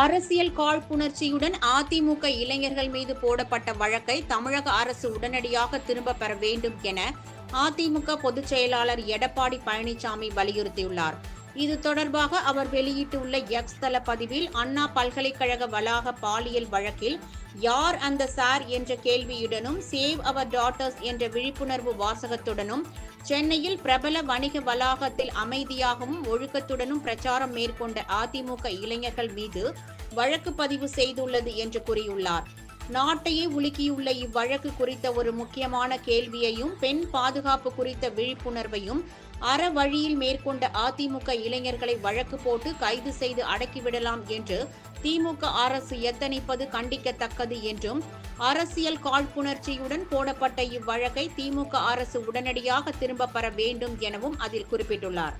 அரசியல் காழ்ப்புணர்ச்சியுடன் அதிமுக இளைஞர்கள் மீது போடப்பட்ட வழக்கை தமிழக அரசு உடனடியாக திரும்ப பெற வேண்டும் என அதிமுக பொதுச் செயலாளர் எடப்பாடி பழனிசாமி வலியுறுத்தியுள்ளார். இது தொடர்பாக அவர் வெளியிட்டுள்ள எக்ஸ் தள பதிவில் அண்ணா பல்கலைக்கழக வளாக பாலியல் வழக்கில் யார் அந்த சார் என்ற கேள்வியுடனும் சேவ் அவர் டாட்டர்ஸ் என்ற விழிப்புணர்வு வாசகத்துடனும் சென்னையில் பிரபல வணிக வளாகத்தில் அமைதியாகவும் ஒழுக்கத்துடனும் பிரச்சாரம் மேற்கொண்ட அதிமுக இளைஞர்கள் மீது வழக்கு பதிவு செய்துள்ளது என்று கூறியுள்ளார். நாட்டையே உலுக்கியுள்ள இவ்வழக்கு குறித்த ஒரு முக்கியமான கேள்வியையும் பெண் பாதுகாப்பு குறித்த விழிப்புணர்வையும் அற வழியில் மேற்கொண்ட அதிமுக இளைஞர்களை வழக்கு போட்டு கைது செய்து அடக்கிவிடலாம் என்று திமுக அரசு எத்தனிப்பது கண்டிக்கத்தக்கது என்றும் அரசியல் காழ்ப்புணர்ச்சியுடன் போடப்பட்ட இவ்வழக்கை திமுக அரசு உடனடியாக திரும்பப் பெற வேண்டும் எனவும் அதில் குறிப்பிட்டுள்ளார்.